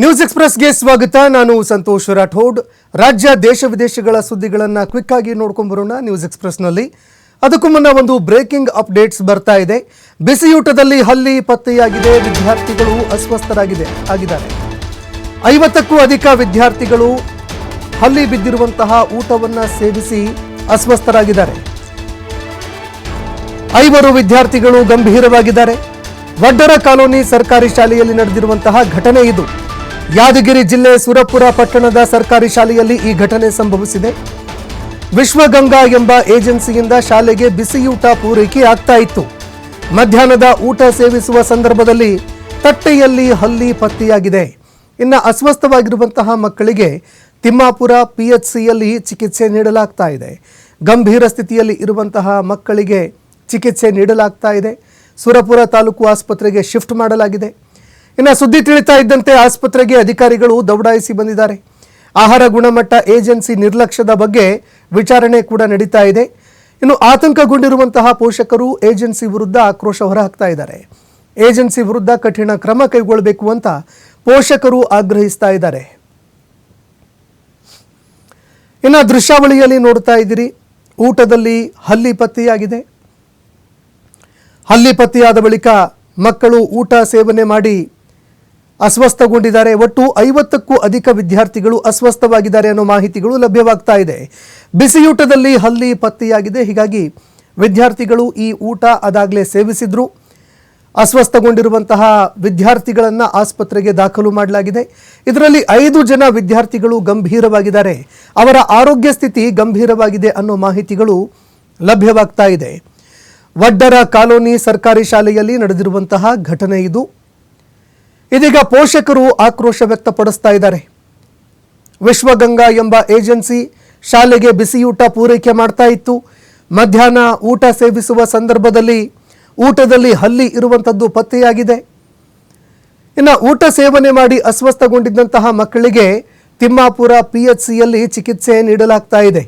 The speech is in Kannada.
ನ್ಯೂಸ್ ಎಕ್ಸ್ಪ್ರೆಸ್ಗೆ ಸ್ವಾಗತ. ನಾನು ಸಂತೋಷ್ ರಾಠೋಡ್. ರಾಜ್ಯ ದೇಶ ವಿದೇಶಗಳ ಸುದ್ದಿಗಳನ್ನು ಕ್ವಿಕ್ ಆಗಿ ನೋಡ್ಕೊಂಡ್ ಬರೋಣ ನ್ಯೂಸ್ ಎಕ್ಸ್ಪ್ರೆಸ್ನಲ್ಲಿ. ಅದಕ್ಕೂ ಮುನ್ನ ಒಂದು ಬ್ರೇಕಿಂಗ್ ಅಪ್ಡೇಟ್ಸ್ ಬರ್ತಾ ಇದೆ. ಬಿಸಿಯೂಟದಲ್ಲಿ ಹಲ್ಲಿ ಪತ್ತೆಯಾಗಿದೆ. ವಿದ್ಯಾರ್ಥಿಗಳು ಅಸ್ವಸ್ಥರಾಗಿದೆ, ಆಗಿದ್ದಾರೆ. ಐವತ್ತಕ್ಕೂ ಅಧಿಕ ವಿದ್ಯಾರ್ಥಿಗಳು ಹಲ್ಲಿ ಬಿದ್ದಿರುವಂತಹ ಊಟವನ್ನ ಸೇವಿಸಿ ಅಸ್ವಸ್ಥರಾಗಿದ್ದಾರೆ. ಐವರು ವಿದ್ಯಾರ್ಥಿಗಳು ಗಂಭೀರವಾಗಿದ್ದಾರೆ. ವಡ್ಡರ ಕಾಲೋನಿ ಸರ್ಕಾರಿ ಶಾಲೆಯಲ್ಲಿ ನಡೆದಿರುವಂತಹ ಘಟನೆ ಇದು. ಯಾದಗಿರಿ ಜಿಲ್ಲೆ ಸುರಪುರ ಪಟ್ಟಣದ ಸರ್ಕಾರಿ ಶಾಲೆಯಲ್ಲಿ ಈ ಘಟನೆ ಸಂಭವಿಸಿದೆ. ವಿಶ್ವಗಂಗಾ ಎಂಬ ಏಜೆನ್ಸಿಯಿಂದ ಶಾಲೆಗೆ ಬಿಸಿಯೂಟ ಪೂರೈಕೆ ಆಗ್ತಾ ಇತ್ತು. ಮಧ್ಯಾಹ್ನದ ಊಟ ಸೇವಿಸುವ ಸಂದರ್ಭದಲ್ಲಿ ತಟ್ಟೆಯಲ್ಲಿ ಹಲ್ಲಿ ಪತ್ತೆಯಾಗಿದೆ. ಇನ್ನು ಅಸ್ವಸ್ಥವಾಗಿರುವಂತಹ ಮಕ್ಕಳಿಗೆ ತಿಮ್ಮಾಪುರ ಪಿಎಚ್ಸಿಯಲ್ಲಿ ಚಿಕಿತ್ಸೆ ನೀಡಲಾಗ್ತಾ ಇದೆ. ಗಂಭೀರ ಸ್ಥಿತಿಯಲ್ಲಿ ಇರುವಂತಹ ಮಕ್ಕಳಿಗೆ ಚಿಕಿತ್ಸೆ ನೀಡಲಾಗ್ತಾ ಇದೆ. ಸುರಪುರ ತಾಲೂಕು ಆಸ್ಪತ್ರೆಗೆ ಶಿಫ್ಟ್ ಮಾಡಲಾಗಿದೆ. ಇನ್ನು ಸುದ್ದಿ ತಿಳಿತಾ ಇದ್ದಂತೆ ಆಸ್ಪತ್ರೆಗೆ ಅಧಿಕಾರಿಗಳು ದೌಡಾಯಿಸಿ ಬಂದಿದ್ದಾರೆ. ಆಹಾರ ಗುಣಮಟ್ಟ ಏಜೆನ್ಸಿ ನಿರ್ಲಕ್ಷ್ಯದ ಬಗ್ಗೆ ವಿಚಾರಣೆ ಕೂಡ ನಡೀತಾ ಇದೆ. ಇನ್ನು ಆತಂಕಗೊಂಡಿರುವಂತಹ ಪೋಷಕರು ಏಜೆನ್ಸಿ ವಿರುದ್ಧ ಆಕ್ರೋಶ ಹೊರಹಾಕ್ತಾ ಇದ್ದಾರೆ. ಏಜೆನ್ಸಿ ವಿರುದ್ಧ ಕಠಿಣ ಕ್ರಮ ಕೈಗೊಳ್ಳಬೇಕು ಅಂತ ಪೋಷಕರು ಆಗ್ರಹಿಸ್ತಾ ಇದ್ದಾರೆ. ಇನ್ನು ದೃಶ್ಯಾವಳಿಯಲ್ಲಿ ನೋಡ್ತಾ ಇದ್ದೀರಿ. ಊಟದಲ್ಲಿ ಹಲ್ಲಿ ಪತ್ತೆಯಾಗಿದೆ. ಹಲ್ಲಿ ಪತ್ತೆಯಾದ ಬಳಿಕ ಮಕ್ಕಳು ಊಟ ಸೇವನೆ ಮಾಡಿ ಅಸ್ವಸ್ಥಗೊಂಡಿದ್ದಾರೆ. ಒಟ್ಟು ಐವತ್ತಕ್ಕೂ ಅಧಿಕ ವಿದ್ಯಾರ್ಥಿಗಳು ಅಸ್ವಸ್ಥವಾಗಿದ್ದಾರೆ ಅನ್ನೋ ಮಾಹಿತಿಗಳು ಲಭ್ಯವಾಗ್ತಾ ಇದೆ. ಬಿಸಿಯೂಟದಲ್ಲಿ ಹಲ್ಲಿ ಪತ್ತೆಯಾಗಿದೆ. ಹೀಗಾಗಿ ವಿದ್ಯಾರ್ಥಿಗಳು ಈ ಊಟ ಅದಾಗಲೇ ಸೇವಿಸಿದ್ರು. ಅಸ್ವಸ್ಥಗೊಂಡಿರುವಂತಹ ವಿದ್ಯಾರ್ಥಿಗಳನ್ನು ಆಸ್ಪತ್ರೆಗೆ ದಾಖಲು ಮಾಡಲಾಗಿದೆ. ಇದರಲ್ಲಿ ಐದು ಜನ ವಿದ್ಯಾರ್ಥಿಗಳು ಗಂಭೀರವಾಗಿದ್ದಾರೆ. ಅವರ ಆರೋಗ್ಯ ಸ್ಥಿತಿ ಗಂಭೀರವಾಗಿದೆ ಅನ್ನೋ ಮಾಹಿತಿಗಳು ಲಭ್ಯವಾಗ್ತಾ ಇದೆ. ವಡ್ಡರ ಕಾಲೋನಿ ಸರ್ಕಾರಿ ಶಾಲೆಯಲ್ಲಿ ನಡೆದಿರುವಂತಹ ಘಟನೆ ಇದು. ಇದೀಗ ಪೋಷಕರು ಆಕ್ರೋಶ ವ್ಯಕ್ತಪಡಿಸ್ತಾ ಇದ್ದಾರೆ. ವಿಶ್ವಗಂಗಾ ಎಂಬ ಏಜೆನ್ಸಿ ಶಾಲೆಗೆ ಬಿಸಿಯೂಟ ಪೂರೈಕೆ ಮಾಡ್ತಾ ಇತ್ತು. ಮಧ್ಯಾಹ್ನ ಊಟ ಸೇವಿಸುವ ಸಂದರ್ಭದಲ್ಲಿ ಊಟದಲ್ಲಿ ಹಲ್ಲಿ ಇರುವಂಥದ್ದು ಪತ್ತೆಯಾಗಿದೆ. ಇನ್ನು ಊಟ ಸೇವನೆ ಮಾಡಿ ಅಸ್ವಸ್ಥಗೊಂಡಿದ್ದಂತಹ ಮಕ್ಕಳಿಗೆ ತಿಮ್ಮಾಪುರ ಪಿ ಎಚ್ ಸಿಯಲ್ಲಿ ಚಿಕಿತ್ಸೆ ನೀಡಲಾಗ್ತಾ ಇದೆ.